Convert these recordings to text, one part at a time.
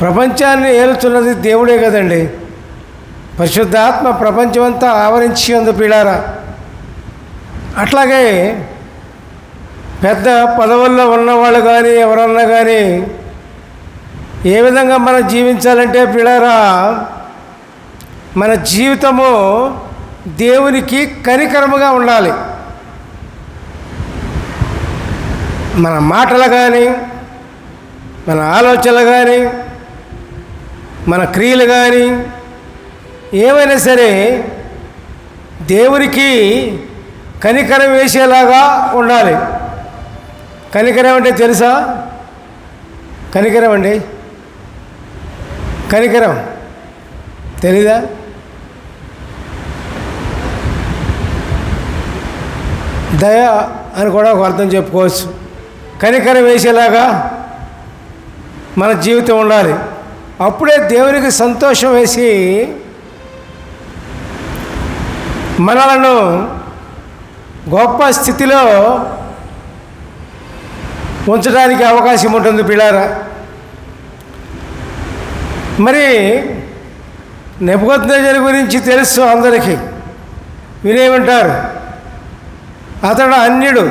ప్రపంచాన్ని ఏలుతున్నది దేవుడే కదండి. పరిశుద్ధాత్మ ప్రపంచమంతా ఆవరించి ఉంది పీడారా అట్లాగే పెద్ద పదవుల్లో ఉన్నవాళ్ళు కానీ ఎవరన్నా కానీ ఏ విధంగా మనం జీవించాలంటే పిల్లరా మన జీవితము దేవునికి కనికరముగా ఉండాలి. మన మాటలు కానీ మన ఆలోచనలు కానీ మన క్రియలు కానీ ఏమైనా సరే దేవునికి కనికరం వేసేలాగా ఉండాలి. కనికరం అంటే తెలుసా? కనికరం అండి. కనికరం తెలీదా? దయ అని కూడా ఒక అర్థం చెప్పుకోవచ్చు. కనికరం వేసేలాగా మన జీవితం ఉండాలి. అప్పుడే దేవునికి సంతోషం వేసి మనలను గొప్ప స్థితిలో ఉంచడానికి అవకాశం ఉంటుంది పిల్లారా. మరి నెప్పుకొత్నేజర్ గురించి తెలుసు అందరికీ. వినేమంటారు అతడు అన్యుడు.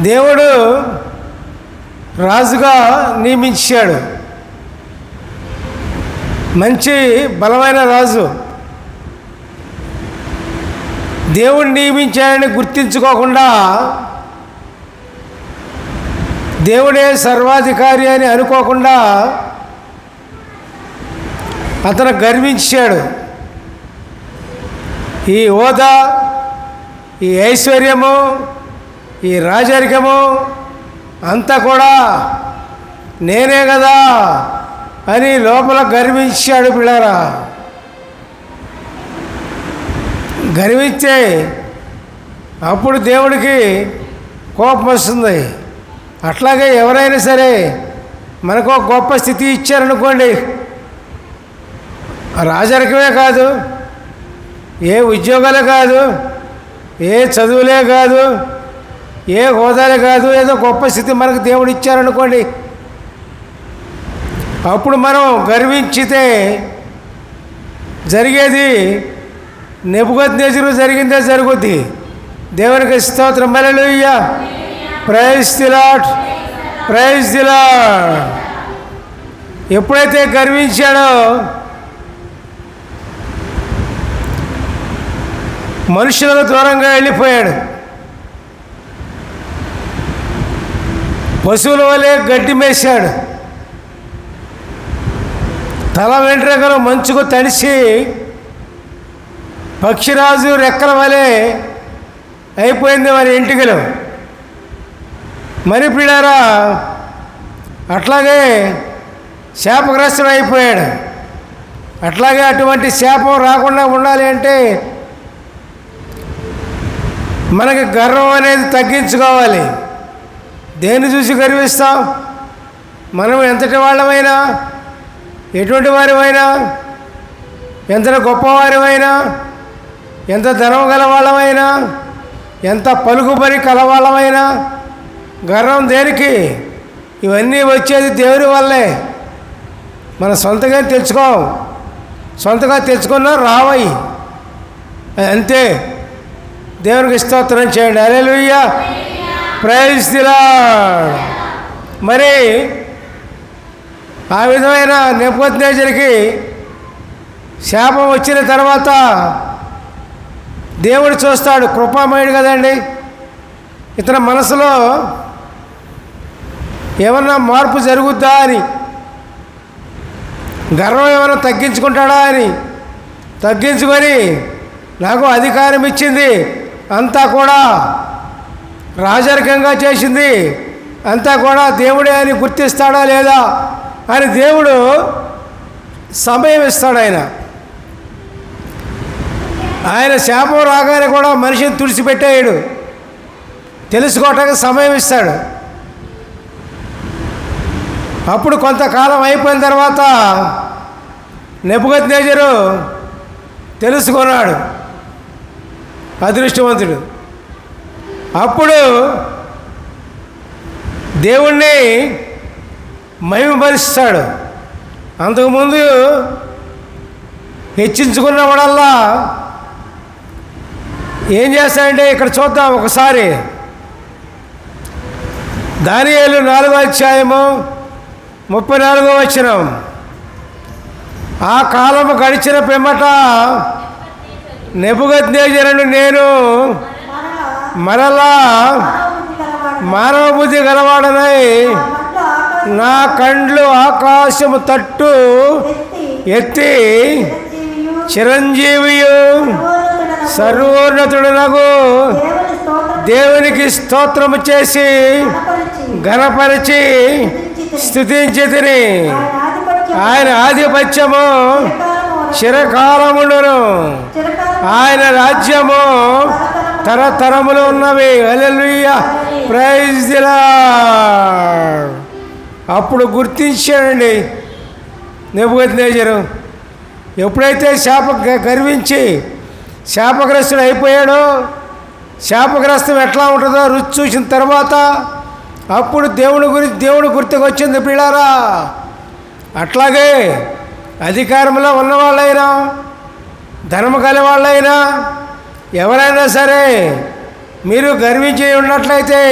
దేవుడు రాజుగా నియమించాడు. మంచి బలమైన రాజు. దేవుడు నియమించాడని గుర్తించుకోకుండా దేవుడే సర్వాధికారి అని అనుకోకుండా అతను గర్వించాడు. ఈ హోదా ఈ ఐశ్వర్యము ఈ రాజరికము అంతా కూడా నేనే కదా. అని లోపల గర్వించాడు పిల్లరా. గర్వించే అప్పుడు దేవుడికి కోపం వస్తుంది. అట్లాగే ఎవరైనా సరే మనకు ఒక గొప్ప స్థితి ఇచ్చారనుకోండి రాజరికమే కాదు ఏ ఉద్యోగాలే కాదు ఏ చదువులే కాదు ఏ హోదాలే కాదు ఏదో గొప్ప స్థితి మనకు దేవుడు ఇచ్చారనుకోండి అప్పుడు మనం గర్వించితే జరిగేది నెప్పుకొద్ది నెజరు జరిగిందే జరుగుద్ది. దేవునికి స్తోత్రం. మలలుయ్య ప్రైజ్ దిలాట్ ప్రైజ్ దిలాట్ ఎప్పుడైతే గర్వించాడో మనుషులకు దూరంగా వెళ్ళిపోయాడు. పశువుల వలె గడ్డి మేశాడు. తల వెంట్రుకలు మంచుకు తడిసి పక్షిరాజు రెక్కల వలె అయిపోయింది వారి ఇంటికలు. మరి పిడారా అట్లాగే శాపగ్రస్తుడు అయిపోయాడు. అట్లాగే అటువంటి శాపం రాకుండా ఉండాలి అంటే మనకి గర్వం అనేది తగ్గించుకోవాలి. దేన్ని చూసి గర్విస్తాం? మనం ఎంతటి వాళ్ళమైనా ఎటువంటి వారివైనా ఎంత గొప్పవారివైనా ఎంత ధనం గలవాళ్ళమైనా? ఎంత పలుకుబడి కలవాళ్ళమైనా? గర్వం దేనికి? ఇవన్నీ వచ్చేది దేవుని వల్లే. మన సొంతగా తెచ్చుకోం సొంతగా తెచ్చుకున్నా రావయి అది అంతే. దేవునికి స్తోత్రం చేయండి. అరే ప్రైజ్ దిలా మరి ఆ విధమైన నెపోద్నేజరికి శాపం వచ్చిన తర్వాత దేవుడు చూస్తాడు కృపామయుడు కదండి. ఇతని మనసులో ఏమన్నా మార్పు జరుగుద్దా అని గర్వం ఏమైనా తగ్గించుకుంటాడా అని తగ్గించుకొని నాకు అధికారం ఇచ్చింది అంతా కూడా రాజరికంగా చేసింది అంతా కూడా దేవుడే అని గుర్తిస్తాడా లేదా అని దేవుడు సమయం ఇస్తాడు ఆయన. ఆయన శాపం రాగానే కూడా మనిషిని తుడిచిపెట్టేయడు. తెలుసుకోవటానికి సమయం ఇస్తాడు. అప్పుడు కొంతకాలం అయిపోయిన తర్వాత నెప్పుగత్ నేజరు తెలుసుకున్నాడు అదృష్టవంతుడు. అప్పుడు దేవుణ్ణి మహిమపరుస్తాడు. అంతకుముందు హెచ్చించుకున్నవాడల్లా ఏం చేస్తాడంటే ఇక్కడ చూద్దాం ఒకసారి. దానియేలు నాలుగో అధ్యాయము ముప్పై నాలుగో వచనం. ఆ కాలము గడిచిన పిమ్మట నెబుగద్నేజరను నేను మరలా మానవ బుద్ధి గలవాడనై నా కండ్లు ఆకాశము తట్టు ఎత్తి చిరంజీవియు చిరంజీవియు దేవునికి స్తోత్రము చేసి గణపరిచి ఘనపరిచి స్థుతించి తిని ఆయన ఆధిపత్యము చిరకాలముండును. ఆయన రాజ్యము తరతరములు ఉన్నవి. అలెలుయ్య ప్రైజ్ దిలా అప్పుడు గుర్తించాడండి. నెబుకద్నేజరు ఎప్పుడైతే శాప గర్వించి శాపగ్రస్తుడు అయిపోయాడో శాపగ్రస్తం ఎట్లా ఉంటుందో రుచి చూసిన తర్వాత అప్పుడు దేవుని గురించి దేవుని గుర్తుకొచ్చింది పిల్లారా అట్లాగే అధికారంలో ఉన్నవాళ్ళైనా ధనము వాళ్ళైనా ఎవరైనా సరే మీరు గర్వించి ఉన్నట్లయితే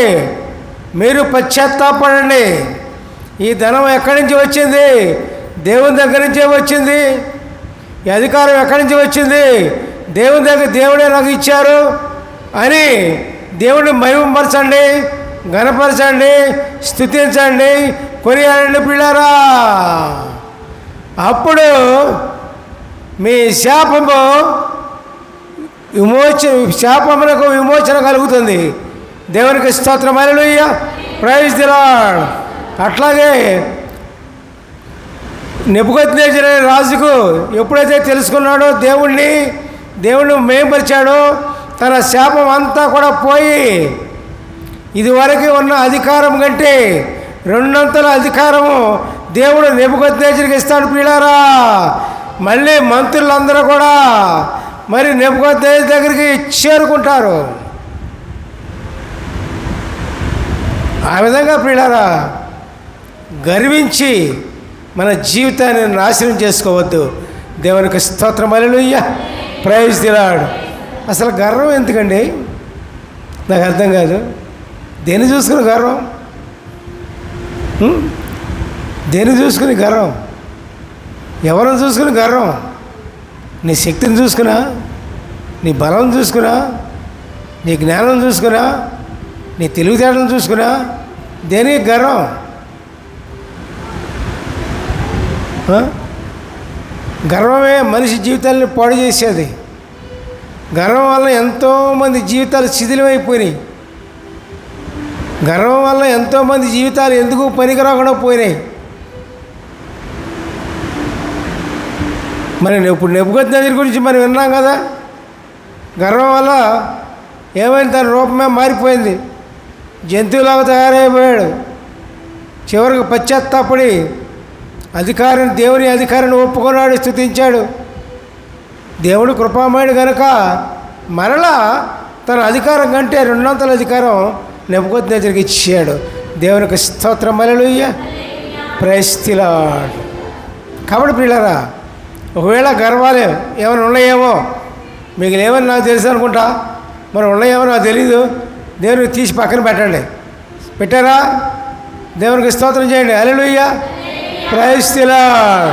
మీరు పశ్చాత్తాపడండి. ఈ ధనం ఎక్కడి నుంచి వచ్చింది? దేవుని దగ్గర నుంచే వచ్చింది. ఈ అధికారం ఎక్కడి నుంచి వచ్చింది? దేవుని దగ్గర దేవుడే నాకు ఇచ్చారు అని దేవుడిని మహిమపరచండి గణపరచండి స్థుతించండి కొనియాడండి పిల్లారా. అప్పుడు మీ శాపము విమోచన శాపములకు విమోచన కలుగుతుంది. దేవునికి స్తోత్రం. అలలుయ్య ప్రైజ్ ది అట్లాగే నెప్పుకొత్తినేజర్ రాజుకు ఎప్పుడైతే తెలుసుకున్నాడో దేవుణ్ణి దేవుణ్ణి మేంపరిచాడో తన శాపం అంతా కూడా పోయి ఇదివరకు ఉన్న అధికారం కంటే రెండంతల అధికారము దేవుడు నెప్పుకొత్తినేజర్కి ఇస్తాడు పీడారా మళ్ళీ మంత్రులందరూ కూడా మరి నెప్పుకొత్తినేజర్ దగ్గరికి చేరుకుంటారు. ఆ విధంగా పీడారా గర్వించి మన జీవితాన్ని నాశనం చేసుకోవద్దు. దేవునికి స్తోత్రం. అలలుయ్య ప్రైజ్ తిరాడు అసలు గర్వం ఎందుకండి? నాకు అర్థం కాదు. దేన్ని చూసుకుని గర్వం? దేన్ని చూసుకుని గర్వం? ఎవరిని చూసుకుని గర్వం? నీ శక్తిని చూసుకున్నా నీ బలం చూసుకున్నా నీ జ్ఞానం చూసుకున్నా నీ తెలివితేటలను చూసుకున్నా దేనికి గర్వం ఆ? గర్వమే మనిషి జీవితాన్ని పాడు చేసేది. గర్వం వల్ల ఎంతోమంది జీవితాలు శిథిలమైపోయినాయి. గర్వం వల్ల ఎంతోమంది జీవితాలు ఎందుకు పనికిరాకుండా పోయినాయి? మరి ఇప్పుడు నెప్పుకొత్తి నది గురించి మనం విన్నాం కదా? గర్వం వల్ల ఏమైంది? తన రూపమే మారిపోయింది. జంతువులాగా తయారైపోయాడు. చివరికి పశ్చాత్తాపడి అధికారం దేవుని అధికారాన్ని ఒప్పుకున్నాడు స్థుతించాడు. దేవుడు కృపామయుడు కనుక మరలా తన అధికారం కంటే రెండొంతల అధికారం నెప్పుకొత్తి ఇచ్చాడు. దేవునికి స్తోత్రం మలలుయ్య ప్రైస్తిలాడు కాబట్టి పిల్లరా ఒకవేళ గర్వాలే ఏమైనా ఉన్నాయేమో మీకు లేవని నాకు తెలుసు అనుకుంటా. మరి ఉన్నాయేమో నాకు తెలీదు. దేవునికి తీసి పక్కన పెట్టండి. పెట్టారా? దేవునికి స్తోత్రం చేయండి. అలెలుయ్యా ప్రైస్తిలాడ్